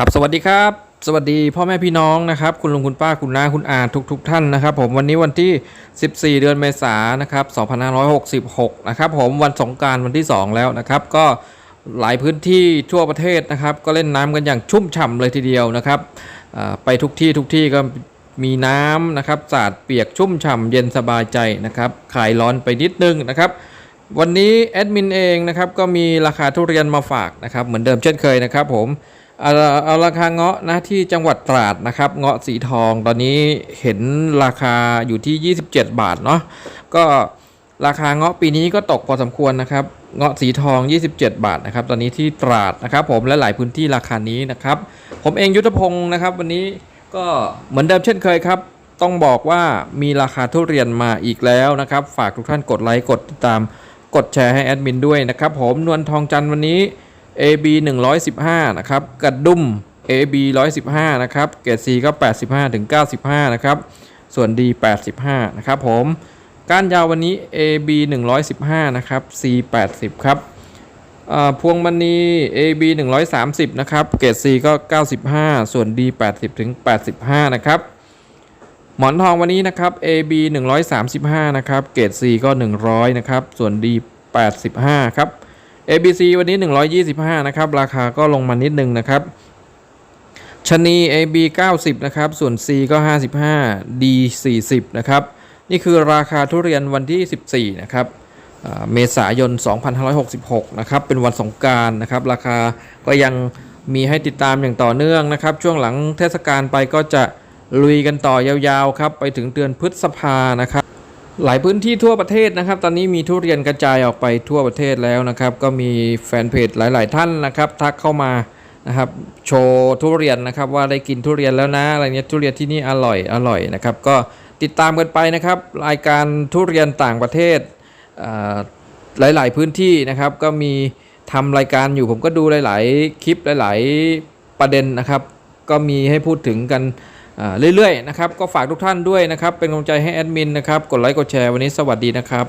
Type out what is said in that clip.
ครับสวัสดีครับ สวัสดีพ่อแม่พี่น้องนะครับ คุณลุงคุณป้าคุณน้าคุณอาทุกทุกท่านนะครับ ผมวันนี้วันที่ 14 เดือนเมษายนนะครับ2566 นะครับ ผมวันสงการวันที่ 2 แล้วนะครับ ก็หลายพื้นที่ทั่วประเทศนะครับ ก็เล่นน้ำกันอย่างชุ่มฉ่ำเลยทีเดียวนะครับไปทุกที่ทุกที่ก็มีน้ำนะครับสาดเปียกชุ่มฉ่ำเย็นสบายใจนะครับคลายร้อนไปนิดนึงนะครับวันนี้แอดมินเองนะครับก็มีราคาทุเรียนมาฝากนะครับเหมือนเดิมเช่นเคยนะครับ ผม เอาเอาราคาเงาะนะที่จังหวัดตราดนะครับเงาะสีทองตอนนี้เห็นราคาอยู่ที่ 27 บาทเนาะก็ราคาเงาะปีนี้ก็ตกพอสมควรนะครับเงาะสีทอง 27 บาทนะครับ ตอนนี้ที่ตราดนะครับ ผมและหลายพื้นที่ราคานี้นะครับ ผมเองยุทธพงศ์นะครับ วันนี้ก็เหมือนเดิมเช่นเคยครับต้องบอกว่ามีราคาทุเรียนมาอีกแล้วนะครับ ฝากทุกท่านกดไลค์กดติดตามกดแชร์ให้แอดมินด้วยนะครับ ผมนวลทองจันทร์วันนี้ AB 115นะครับกระดุม AB 115นะครับเกรด C ก็ 85ถึง95นะครับส่วน D 85นะครับผมก้านยาววันนี้ AB 115นะครับ C 80ครับพวงมณี AB 130นะครับเกรด C ก็ 95 ส่วน D 80ถึง85นะครับหมอนทองวันนี้นะครับ AB 135นะครับเกรด C ก็ 100นะครับส่วน D 85ครับ ABC วันนี้ 125 นะครับ ราคาก็ลงมานิดนึงนะครับชะนี AB 90 นะครับ ส่วน C ก็ 55 D 40 นะครับ นี่คือราคาทุเรียนวันที่ 14 นะครับเมษายน 2566 นะครับ เป็นวันสงการนะครับ ราคาก็ยังมีให้ติดตามอย่างต่อเนื่องนะครับ ช่วงหลังเทศกาลไปก็จะลุยกันต่อยาวๆ ครับ ไปถึงเดือนพฤษภานะครับ หลายพื้นที่ทั่วประเทศนะครับ ตอนนี้มีทุเรียนกระจายออกไปทั่วประเทศแล้วนะครับ ก็มีแฟนเพจหลาย ๆ ท่านนะครับทักเข้ามานะครับโชว์ทุเรียนนะครับว่าได้กินทุเรียนแล้วนะอะไรเงี้ยทุเรียนที่นี่อร่อยอร่อยนะครับ ก็ติดตามกันไปนะครับรายการทุเรียนต่างประเทศอ่าหลาย ๆ พื้นที่นะครับ ก็มีทำรายการอยู่ผมก็ดูหลาย ๆ คลิปหลาย ๆ ประเด็นนะครับ ก็มีให้พูดถึงกัน เรื่อยๆนะครับก็ฝากทุกท่านด้วยนะครับเป็นกำลังใจให้แอดมินนะครับกดไลค์กดแชร์วันนี้สวัสดีนะครับ